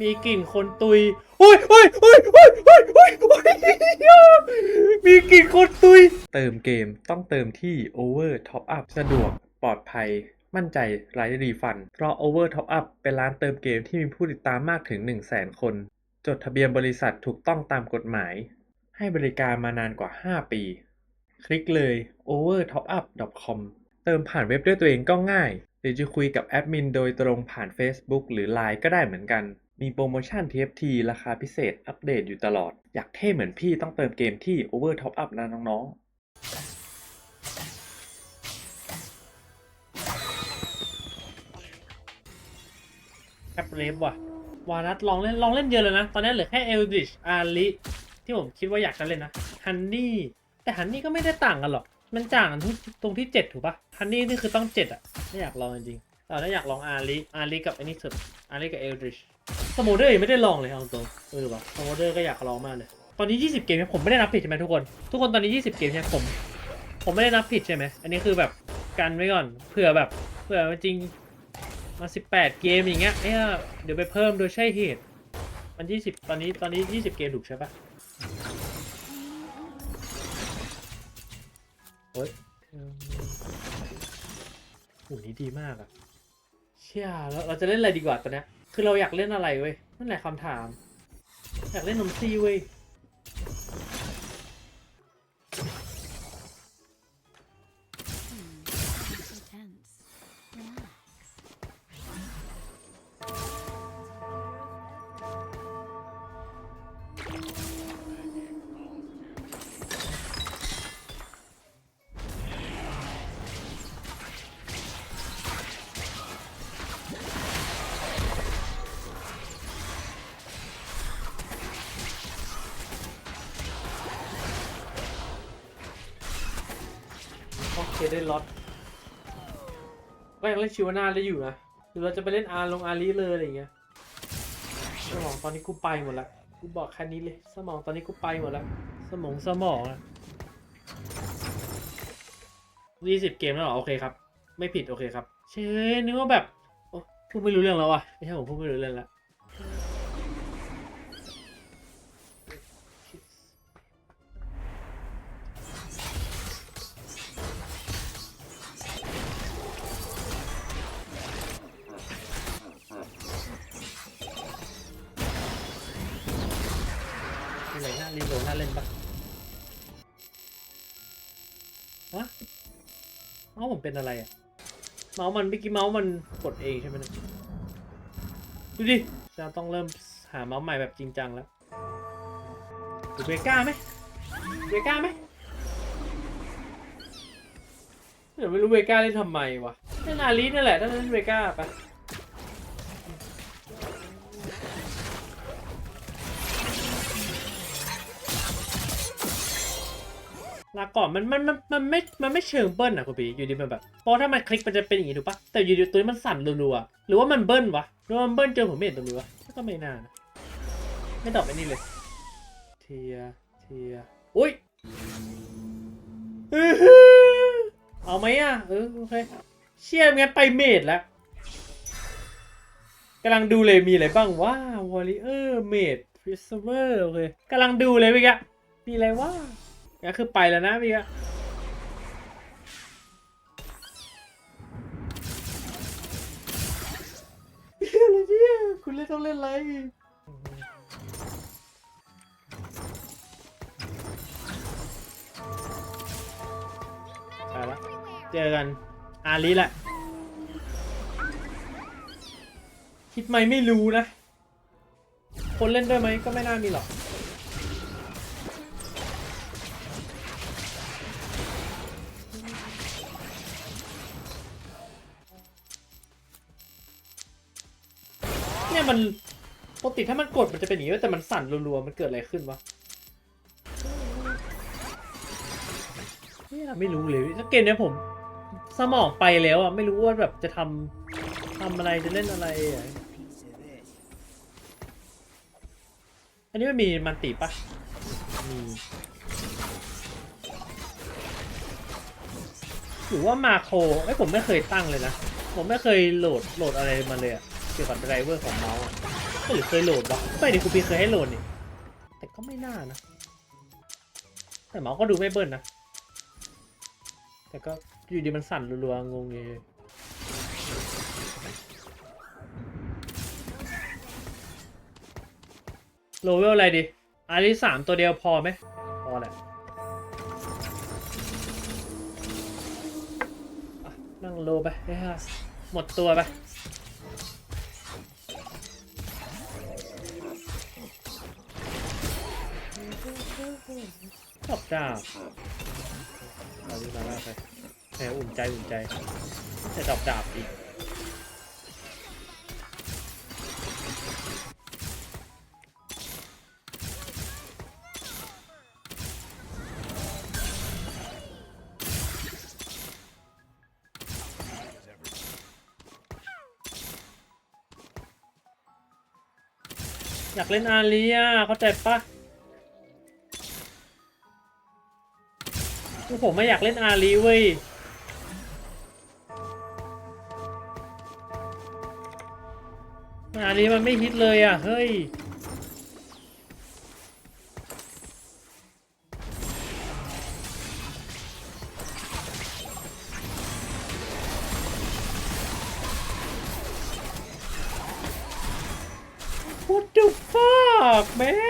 มีกลิ่นคนตุยอุ้ยอุ้ยอุ้ยอุ้ยอุ้ยอุ้ยอุ้ยมีกลิ่นคนตุย เติมเกมต้องเติมที่ Over Top Up สะดวกปลอดภัย มั่นใจไร้รีฟัน เพราะ Over Top Up เป็นร้านเติมเกมที่มีผู้ติดตามมากถึง 1 0 0 0 0แสนคน จดทะเบียนบริษัทถูกต้องตามกฎหมาย ให้บริการมานานกว่า 5 ปี คลิกเลย overtopup.com เติมผ่านเว็บด้วยตัวเองก็ง่ายหรือจะคุยกับแอดมินโดยตรงผ่าน Facebook หรือ Line ก็ได้เหมือนกัน มีโปรโมชั่น TFT ราคาพิเศษอัปเดตอยู่ตลอด อยากเท่เหมือนพี่ต้องเติมเกมที่ Overtopup นะน้องๆแคปเลฟว่ะ วานัทลองเล่นลองเล่นเยอะเลยนะ ตอนนี้เหลือแค่เอลดิชอาริที่ผมคิดว่าอยากจะเล่นนะฮันนี่แต่ฮันนี่ก็ไม่ได้ต่างกันหรอก มันต่างกันตรงที่เจ็ดถูกปะฮันนี่นี่คือต้องเจ็ดอะไม่อยากลองจริงๆแต่ถ้าอยากลองอาริอาริกับอ้นี่สุดอาริกับเอลดิช สโมเดอร์ยังไม่ได้ลองเลยเอาตรงเออวะสโมเดอร์ก็อยากลองมากเลย ตอนนี้ 20 เกมเนี่ยผมไม่ได้นับผิดใช่ไหมทุกคน ทุกคนตอนนี้ 20 เกมเนี่ยผม ผมไม่ได้นับผิดใช่ไหม อันนี้คือแบบกันไว้ก่อน เผื่อแบบ เผื่อจริงมา 18 เกมอย่างเงี้ย เอ้ยเดี๋ยวไปเพิ่มโดยใช่เหตุ มัน 20 ตอนนี้ตอนนี้ 20 เกมถูกใช่ปะโอ้ยหูนี้ดีมากอะเชี่ยแล้วเราจะเล่นอะไรดีกว่าตอนเนี้ย คือเราอยากเล่นอะไรเว้ยนั่นแหละคำถาม อยากเล่นนมซีเว้ย โอเคได้ล็อตก็ยังเล่นชิวานาได้อยู่นะหรือเราจะไปเล่นอาร์ลงอารีเลยอะไรอย่างเงี้ยสมองตอนนี้กูไปหมดละกูบอกแค่นี้เลย สมองตอนนี้กูไปหมดละสมองสมองอะยี่สิบเกมแล้วเหรอโอเคครับ ไม่ผิดโอเคครับ เชยนึกว่าแบบโอ้พูดไม่รู้เรื่องแล้ววะไม่ใช่ผมพูดไม่รู้เรื่องแล้ว เป็นอะไรอะเมาส์มันเมื่อกี้เมาส์มันกดเองใช่ไหมนะดูดิจะต้องเริ่มหาเมาส์ใหม่แบบจริงจังแล้วดูเวก้าไหมเวก้าไหมเดี๋ยวไม่รู้เวก้าเล่นทำไมวะเล่นอาลีนั่นแหละถ้าเล่นเวก้าไป ลาก่อนมันมันมันมันไม่มันไม่เชิงเบิ้ลอะคุณปีอยู่ดีมันแบบเพราะถ้ามันคลิกมันจะเป็นอย่างงี้ถูกปะแต่อยู่ดีตัวนี้มันสั่นรัวๆหรือว่ามันเบิ้ลวะหรือว่ามันเบิ้ลจนผมไม่เห็นตรงนี้วะก็ไม่น่านะไม่ตอบไอ้นี่เลยเทียเทียอุ้ยอื้ออเอาไหมอะเออโอเคเชี่ยงั้นไปเมดแล้วกำลังดูเลยมีอะไรบ้างว้าวอลเลเออร์เมดฟริสเวอร์โอเคกำลังดูเลยเมื่อกี้มีอะไรวะ ก็คือไปแล้วนะพี่อะเฮียอะไรเนี่ยคุณเล่นต้องเล่นอะไรไปละเจอกัน อาลีแหละ คิดไหมไม่รู้นะ คนเล่นด้วยไหมก็ไม่น่ามีหรอก มันปกติถ้ามันกดมันจะเป็นอย่างนี้แต่มันสั่นรัวๆมันเกิดอะไรขึ้นวะเนี่ยไม่รู้เลยถ้าเกมเนี้ยผม สมองไปแล้วอะไม่รู้ว่าแบบจะทำทำอะไรจะเล่นอะไรอะอันนี้มันมีมันติปะมีหรือว่ามาโครไอ้ผมไม่เคยตั้งเลยนะ ผมไม่เคยโหลดโหลดอะไรมาเลยอะ กกี่ยวกับไดรเวอร์ของเมาส์อะหรือเคยโหลดวะไม่ดิครูปีเคยให้โหลดนี่แต่ก็ไม่น่านะ แต่เมาส์ก็ดูไม่เบิ้ลนะ แต่ก็อยู่ดีมันสั่นรัวๆงงเลยโลเวลอะไรดีอาริสามตัวเดียวพอไหมพอแหละนั่งโลไปเฮ้หมดตัวไป ชอบจ้าเราดีมาแล้วไปแหมอุ่นใจอุ่นใจจะดอกดาบอีกอยากเล่นอาเรียเข้าใจปะ ผมไม่อยากเล่นอารีเว้ยอารีมันไม่ฮิตเลยอะ เฮ้ย What the fuck man เฮียกูไม่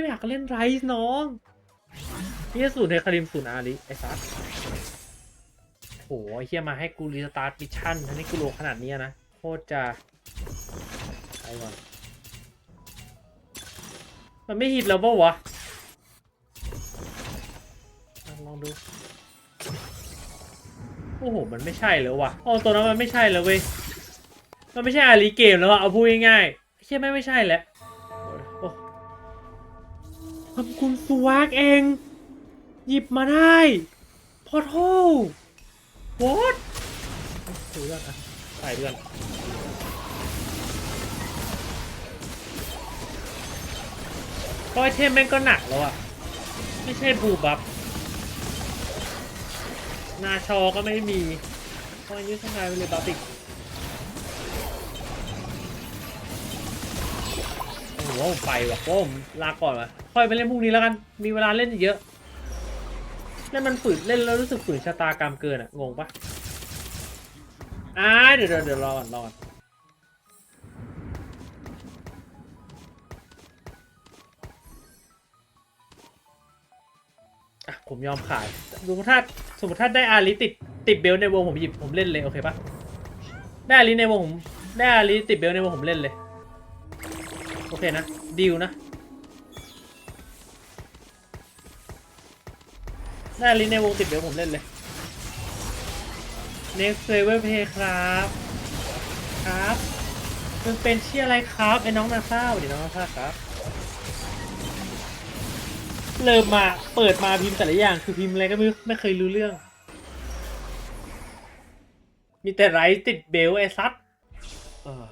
ได้อยากเล่นไรส์น้องเฮียสูตรในคาริมสูตรอาลิไอ้ซัสโหไอ้เฮียมาให้กูรีสตาร์ทมิชชั่นทั้งนี้กูโลขนาดนี้นะ โคตรจะไปก่อน มันไม่ฮิตแล้วปะวะ ลองดู โอ้โห มันไม่ใช่แล้ววะอ๋อตัวนั้นมันไม่ใช่แล้วเว้ย มันไม่ใช่อารีเกมแล้วอะเอาพูดง่ายๆเฮียไม่ไม่ใช่แล้ว ทำคุณสวากเอง หยิบมาได้พอโทวอตถือเรื่องอะใส่เรื่องก็ไอเทมแม่งก็หนักแล้วอะไม่ใช่บูบับนาชอก็ไม่มีพอยุทธกายไปเลยบับอีก โอ้โหผมไปว่ะโอ้ผมลาก่อนว่ะค่อยไปเล่นพรุ่งนี้แล้วกัน มีเวลาเล่นเยอะเล่นมันฝืนเล่นแล้วรู้สึกฝืนชะตากรรมเกินอะงงปะอ่าเดี๋ยวเดี๋ยวเดี๋ยวรอก่อนรอก่อนอะผมยอมขายสมมติถ้าสมมติถ้าได้อาริติดติดเบลในวงผมหยิบผมเล่นเลยโอเคปะได้อาริในวงผมได้อาริติดเบลในวงผมเล่นเลย โอเคนะดีลนะได้ลินในวงติดเดี๋ยวผมเล่นเลย Next Level Play ครับ ครับ มันเป็นชื่ออะไรครับไอ้น้องนาซาสวัสดีน้องนาซาครับ เริ่มมาเปิดมาพิมพ์แต่ละอย่างคือพิมพ์อะไรก็ไม่ไม่เคยรู้เรื่อง มีแต่ไรติดเบลไอ้ซัดเออ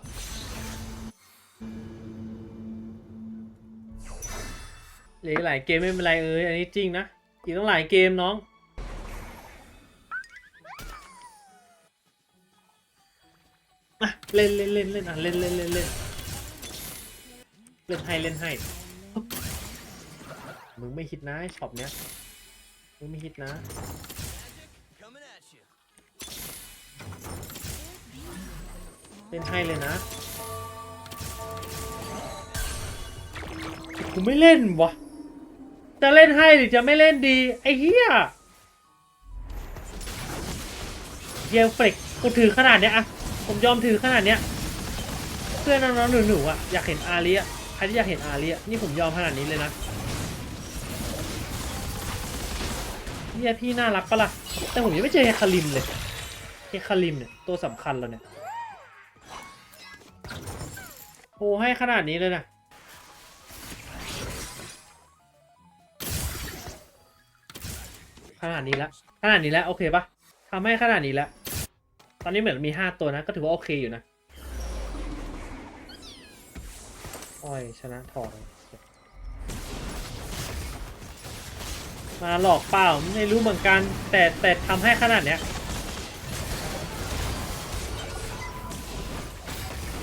เหลืออกหลายเกมไม่เป็นไรเอ้ยอันนี้จริงนะอีกต้องหลายเกมน้องอะเล่นเล่นเล่นเล่นอะเล่นเล่นเล่นเล่นเล่นให้เล่นให้มึงไม่ฮิตนะช็อปเนี้ยมึงไม่ฮิตนะเล่นให้เลยนะกูไม่เล่นวะ จะเล่นให้หรือจะไม่เล่นดี ไอ้เหี้ยเฮียเฟกกูถือขนาดเนี้ยอะผมยอมถือขนาดเนี้ย เพื่อนน้องๆหนูๆอะอยากเห็นอารีอะใครที่อยากเห็นอารีอะนี่ผมยอมขนาดนี้เลยนะเฮียพี่น่ารักปะล่ะ แต่ผมยังไม่เจอเฮคาริมเลยเฮคาริมเนี่ยตัวสำคัญเราเนี่ยโอ้ให้ขนาดนี้เลยนะ ขนาดนี้แล้วขนาดนี้แล้วโอเคปะทำให้ขนาดนี้แล้ว ตอนนี้เหมือนมีห้าตัวนะ ก็ถือว่าโอเคอยู่นะอ้อยชนะถอดมาหลอกเปล่าไม่รู้เหมือนกัน แต่แต่ทำให้ขนาดเนี้ย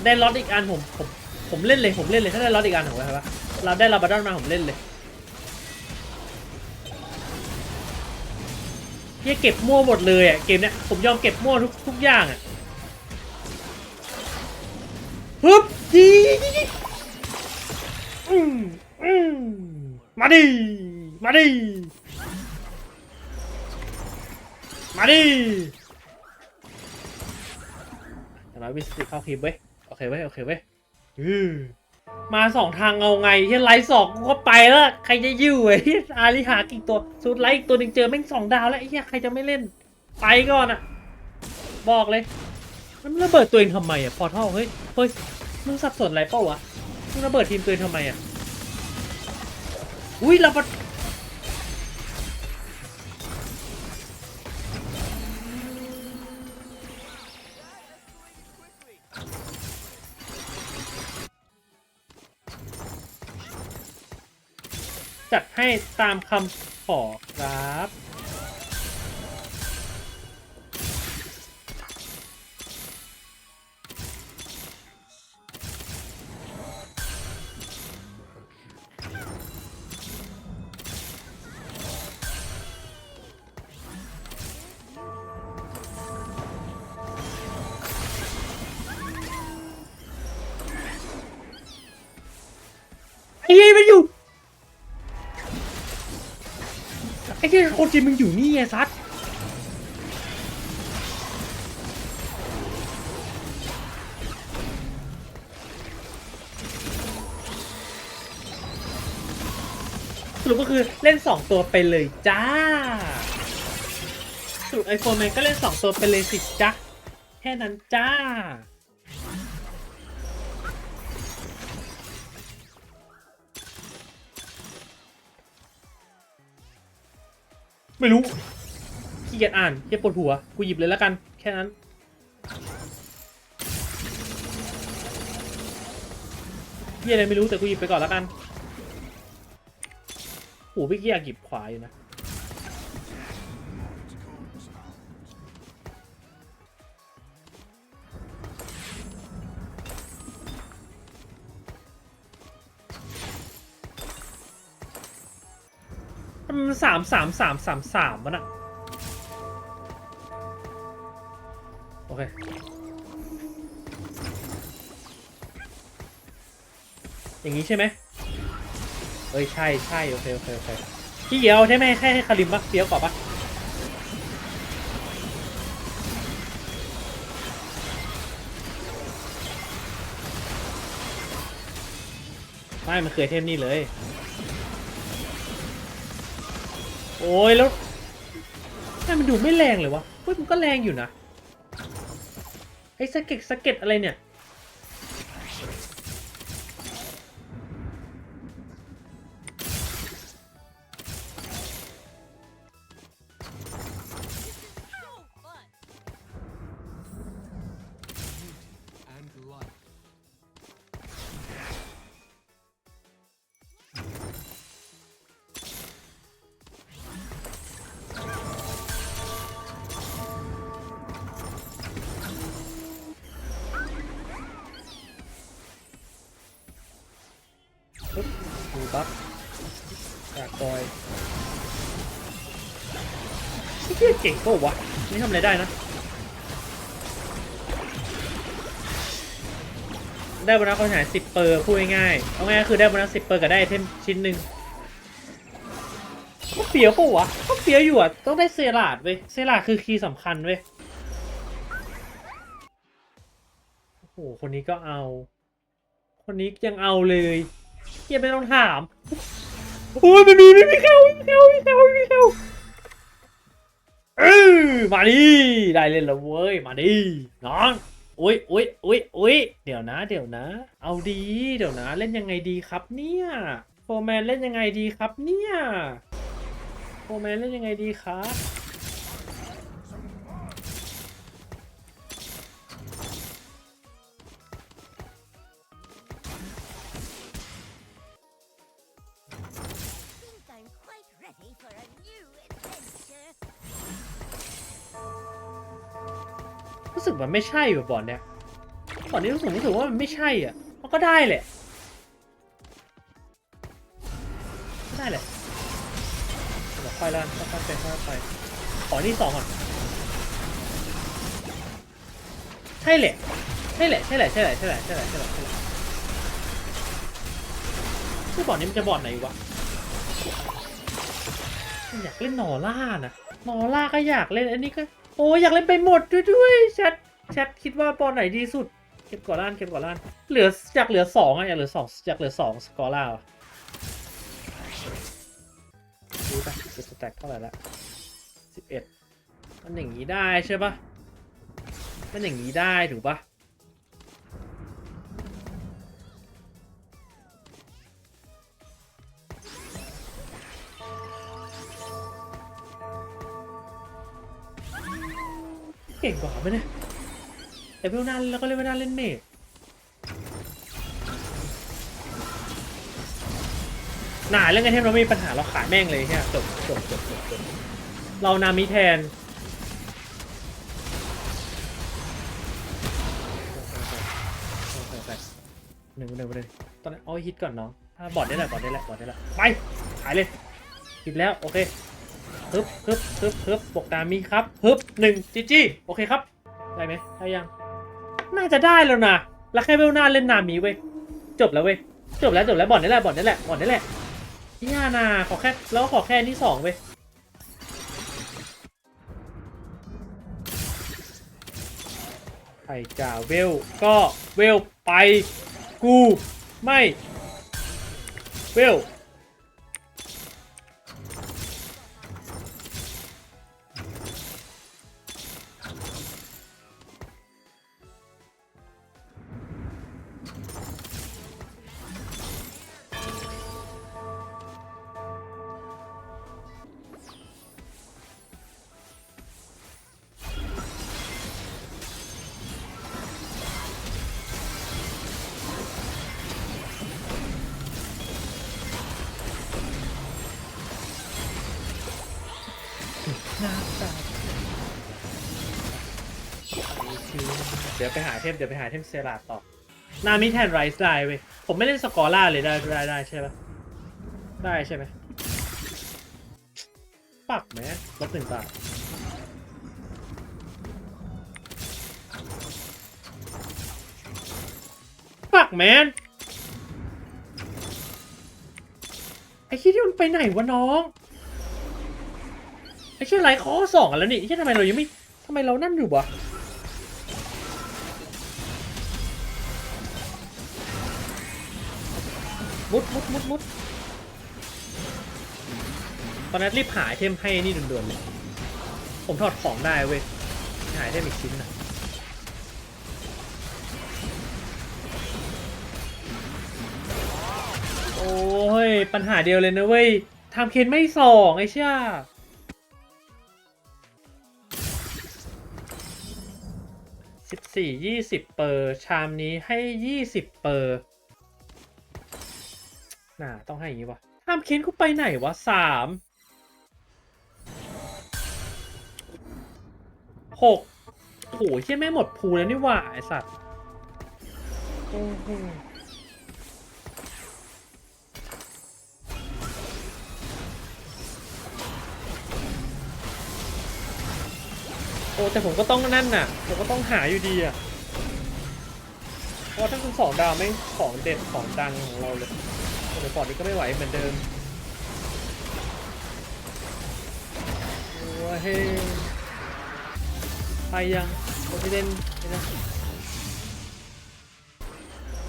ได้ล็อตอีกอันผมผมผมเล่นเลยผมเล่นเลยถ้าได้ล็อตอีกอันผมไปครับเราได้ลาบาดอนมาผมเล่นเลย เฮียเก็บมั่วหมดเลยอะเกมเนี้ยผมยอมเก็บมั่วทุกทุกอย่างอะฮึบดีอืมอืมมาดิมาดิมาดิอย่างน้อยวิสติเข้าคลิปเว้ยโอเคเว้ยโอเคเว้ยอือ มาสองทางเอาไงเฮียไลท์สองกูก็ไปแล้ว ใครจะยิ้วไอ้เฮียอาริหากี่ตัวสูดไลท์อีกตัวหนึ่งเจอแม่งสองดาวแล้วไอ้เฮียใครจะไม่เล่น ไปก่อนอะบอกเลยมันระเบิดตัวเองทำไมอะพอเท่าเฮ้ยเฮ้ยมึงสับสนอะไรเปล่าวะมึงระเบิดทีมตัวเองทำไมอะอุ้ยระเบิด จัดให้ตามคำขอครับ ไอ้เหี้ยมันอยู่ ไอ้เหี้ยโคจิมึงอยู่นี่ไงซัดสรุปก็คือเล่น 2 ตัวไปเลยจ้าสรุปไอโฟนแมนก็เล่น 2 ตัวไปเลยสิจ้าแค่นั้นจ้า ไม่รู้ขี้เกียจอ่านขี้เกียจปวดหัว กูหยิบเลยแล้วกัน แค่นั้น เฮียอะไรไม่รู้แต่กูหยิบไปก่อนแล้วกันโอ้พี่กี้อยากหยิบขวาอยู่นะ สามสามสามสามสามมันอะโอเคอย่างนี้ใช่ไหมเอ้ยใช่ใช่โอเคโอเคโอเคพี่เกียวใช่ไหมแค่ให้คาริมปะเฟี้ยวกว่าปะไม่มันเคยเทมนี่เลย โอ้ยแล้วทำไมมันดูไม่แรงเลยวะเฮ้ยมันก็แรงอยู่นะไอ้สะเก็ดสะเก็ดอะไรเนี่ย ปึ๊บดูปั๊บจากกอยเหี้ยเก่งก็วะนี่ทำอะไรได้นะ ได้โบนัสคนหายสิบเปอร์พูดง่ายๆเอาง่ายคือได้โบนัสสิบเปอร์กับได้ไอเทมชิ้นหนึ่งก็เฟี้ยวปะวะก็เฟี้ยวอยู่อะ ต้องได้เซราดเว้ย เซราดคือคีย์สำคัญเว้ย โอ้โห คนนี้ก็เอา คนนี้ยังเอาเลย เฮียไม่ต้องถามโอ้ยไม่มีไม่มีเข้าไม่มีเข้าไม่มีเข้าไม่มีเข้าเออมาดิได้เล่นแล้วเว้ยมาดิน้องอุ้ยอุ้ยอุ้ยอุ้ยเดี๋ยวนะ เดี๋ยวนะ เอาดีเดี๋ยวนะ เล่นยังไงดีครับเนี่ยโฟร์แมนเล่นยังไงดีครับเนี่ยโฟร์แมนเล่นยังไงดีครับ มันไม่ใช่แบบบอลเนี่ยก่อนนี้รู้สึกรู้สึกว่ามันไม่ใช่อะ มันก็ได้แหละก็ได้แหละเดี๋ยวค่อยแล้วค่อยๆไปค่อยๆไปขอนี่สองก่อนใช่แหละใช่แหละใช่แหละใช่แหละใช่แหละใช่แหละใช่แหละใช่แหละชื่อบอร์ดนี้มันจะบอร์ดไหนวะอยากเล่นนอล่านะนอล่าก็อยากเล่นอันนี้ก็ โอ้อยากเล่นไปหมดด้วยด้วยแชท แชทคิดว่าบอลไหนดีสุด เก็บก่อล้านเก็บก่อล้าน เหลืออยากเหลือสองอะอยากเหลือสองอยากเหลือสองสกอร์ล่าดูไปสแต็กเท่าไหร่ละสิบเอ็ดมันอย่างนี้ได้ใช่ปะมันอย่างนี้ได้ถูกปะเก่งกว่าไหมเนี่ย แต่เวลนั้นแล้วก็เล่นเวลาเล่นเมดหนาเรื่องไอเทมเราไม่มีปัญหาเราขายแม่งเลยแค่จบจบจบจบจบเรานามิแทนหนึ่งหนึ่งหนึ่งตอนนั้นเอาฮิตก่อนน้องถ้าบอดได้แหละบอดได้แหละบอดได้แหละไปขายเลยฮิตแล้วโอเคฮึบฮึบฮึบฮึบบวกตามมีครับฮึบหนึ่งจีจีโอเคครับ ได้ไหมได้ยัง น่าจะได้แล้วนะแล้วแค่เวลหน้าเล่นนามีเว้ย จบแล้วเว้ย จบแล้วจบแล้วบ่อดนี่แหละบ่อดนี่แหละบ่อดนี่แหละพี่ฮานาขอแค่แล้วขอแค่นี้สองเว้ยใครจ่าเวลก็เวลไปกูไม่เวล ดี๋ยวไปหาเทมเดี๋ยวไปหาเทมเซราต่อ นามิแทนไรส์ได้เว้ย ผมไม่เล่นสกอร่าเลยได้ได้ได้ใช่ปะได้ใช่ไหมปักไหมลบหนึ่งบาทปักแมนไอ้ที่ที่มันไปไหนวะน้องไอ้เชี่ยไรข้อสองแล้วนี่ไอ้เชี่ยทำไมเรายังไม่ทำไมเรานั่นอยู่วะ มุดมุดมุดมุดตอนนั้นรีบหาไอเทมให้นี่ด่วนๆเลยผมถอดของได้เว้ยหาไอเทมอีกชิ้นนะโอ้ย ปัญหาเดียวเลยนะเว้ยทำเคนไม่สองไอ้เชี่ยสิบสี่ยี่สิบเปอร์ ชามนี้ให้ยี่สิบเปอร์ น่าต้องให้อย่างนี้วะห้ามเค้นกูไปไหนวะสามหกโหเชี่ยไม่งหมดภูแล้วนี่หว่าไอสัตว์โอ้โหโอ้แต่ผมก็ต้องนั่นน่ะ ผมก็ต้องหาอยู่ดีอะเพราะว่าถ้าคุณสองดาวไม่ของเด็ดของดังของเราเลย เดี๋ยวปอดนี้ก็ไม่ไหวเหมือนเดิมโอ้ยไปยังโอพิเดนนะ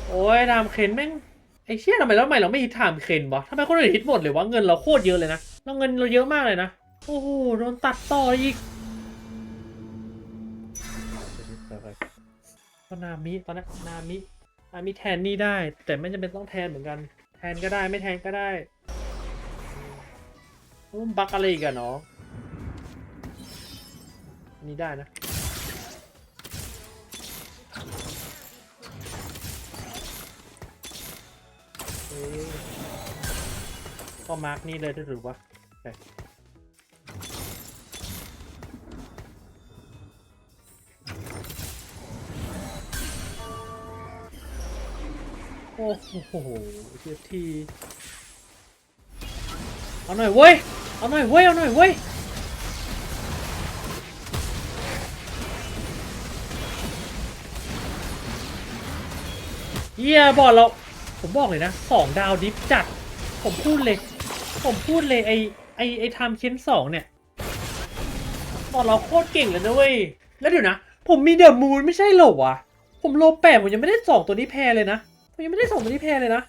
โอ้ยทำเคนแม่งไอ้เชี่ยทำไมแล้วทำไมเราไม่ฮิตไทม์เคนวะทำไมคนอื่นฮิตหมดเลยวะเงินเราโคตรเยอะเลยนะเราเงินเราเยอะมากเลยนะ โอ้โหโดนตัดต่ออีกก็นามิตอนนั้นนามินามิแทนนี่ได้ แต่ไม่จำเป็นต้องแทนเหมือนกัน ทนก็ได้ไม่แทนก็ได้อืมบักอะไรอีกอะเนาะนี่ได้นะเอ๊ะก็มาร์กนี่เลยได้หรือวะ โอเคโอ้โหเทียบทีเอาหน่อยเว้ย เอาหน่อยเว้ย เอาหน่อยเว้ยเยี่ยบอลเรา ผมบอกเลยนะสองดาวดิฟจัด ผมพูดเลย ผมพูดเลยไอไอไอทำเค้นสองเนี่ยบอลเราโคตรเก่งเลยนะเว้ย แล้วเดี๋ยวนะ ผมมีเดอะมูนไม่ใช่เหรอวะ ผมโลแปดผมยังไม่ได้สองตัวนี้แพรเลยนะ ผมยังไม่ได้สองตัวนี้แพรเลยนะ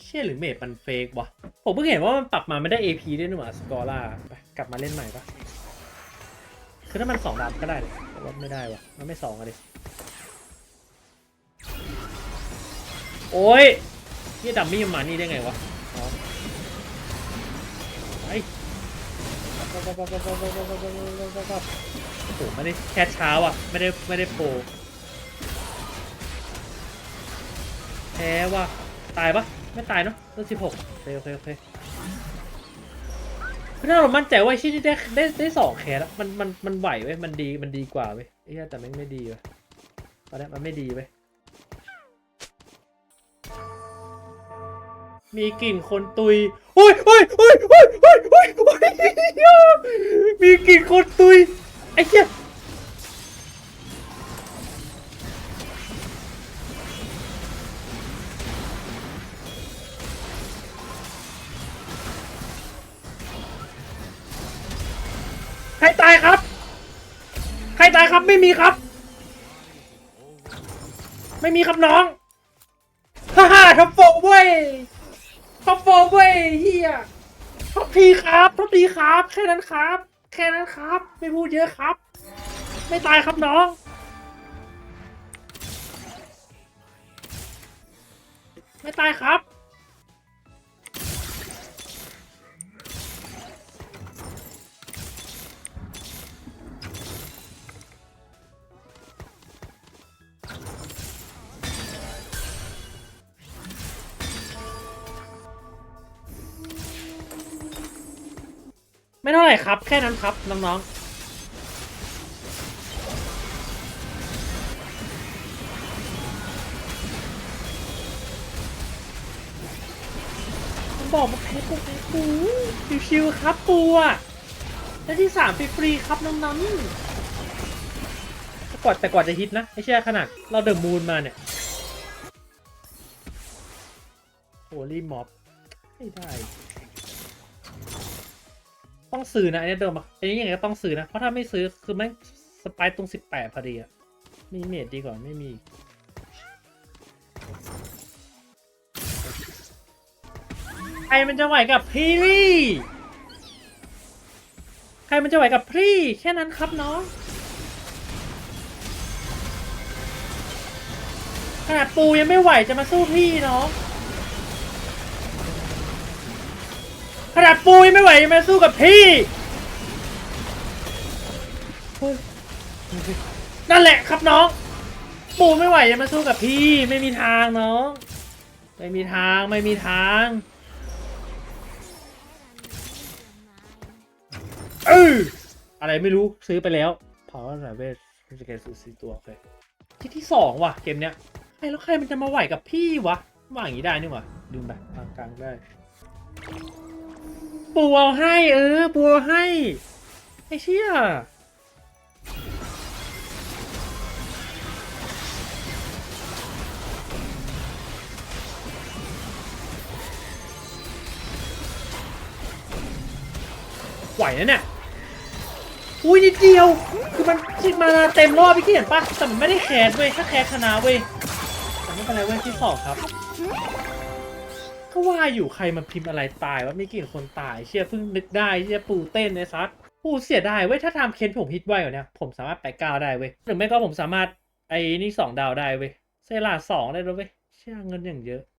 เชี่ยหรือเมดมันเฟกวะผมเพิ่งเห็นว่ามันปรับมาไม่ได้ AP ด้วยนี่หว่าสกอร่าไปกลับมาเล่นใหม่ปะคือถ้ามันสองดาวก็ได้เลยแต่ว่าไม่ได้วะมันไม่สองอะดิโอ้ยนี่ดัมมี่มานี่ได้ไงวะไป อ้โหไม่ได้แค่เช้าอะ ไม่ได้ไม่ได้โปรแพ้ว่ะ ตายปะไม่ตายเนาะเลือดสิบหกโอเคโอเคโอเคคือถ้าเรามั่นใจว่าชิ้นที่ได้ได้ได้สองแคสแล้วมันมันมันไหวเว้ยมันดีมันดีกว่าเว้ยไอ้แต่แม่งไม่ดีเว้ยตอนนี้มันไม่ดีเว้ยมีกลิ่นคนตุยโอ้ยโอ้ยโอ้ยโอ้ยโอ้ยโอ้ยมีกลิ่นคนตุย อ้เหี้ยใครตายครับ ใครตายครับไม่มีครับ ไม่มีครับน้อง ฮ่าฮ่าท็อปโฟเว้ยท็อปโฟเว้ยเฮียท็อปทีครับท็อปทีครับ แค่นั้นครับ แค่นั้นครับ ไม่พูดเยอะครับ ไม่ตายครับน้องไม่ตายครับ ไม่เท่าไหร่ครับ แค่นั้นครับ น้องๆบอกมาแพ้ปูแพ้ปูชิวๆครับปูอะและที่สามฟรีๆครับน้องๆแต่กว่าแต่กว่าจะฮิตนะไม่ใช่ขนาด เราเดอะมูนมาเนี่ยโฮลี่ม็อบไม่ได้ ต้องซื้อนะอันนี้เดิมอันนี้ยังไงก็ต้องซื้อนะ เพราะถ้าไม่ซื้อคือแม่งสไปร์ตรงสิบแปดพอดีอะมีเมดดีกว่าไม่มีใครมันจะไหวกับพี่ใครมันจะไหวกับพี่แค่นั้นครับน้องขนาดปูยังไม่ไหวจะมาสู้พี่น้อง นาดปูยไม่ไหวยังมาสู้กับพี่นั่นแหละครับน้อง ปูไม่ไหวยังมาสู้กับพี่ ไม่มีทางน้องไม่มีทางไม่มีทางเอออะไรไม่รู้ซื้อไปแล้วพาวเวอร์เวสสเกลสูสีตัวโอเคที่ที่สองว่ะเกมเนี้ยใครแล้วใครมันจะมาไหวกับพี่วะว่าอย่างนี้ได้นี่หว่าลืมไปกลางกลางๆได้ ปูเอาให้เออปูเอาให้ ไอ้เชี่ยไหวนะเนี่ยอุ้ยนิดเดียว คือมันคิดมาเต็มรอบพี่เห็นปะแต่มันไม่ได้แคสเว้ยถ้าแคสชนะเว้ยแต่ไม่เป็นไรเว้ยที่สองครับ ว่าอยู่ใครมันพิมพ์อะไรตายว่ามีกี่คนตายเชี่ยเพิ่งนึกได้เชี่ยปูเต้นไอ้ซัดปูเสียดายเว้ยถ้าทำเคนผมฮิตไวกว่าเนี้ยผมสามารถแปะก้าได้เว้ยหรือไม่ก็ผมสามารถไอ้นี่สองดาวได้เว้ยเซราสองได้ด้วยเว้ยเชี่ยเงินอย่างเยอะ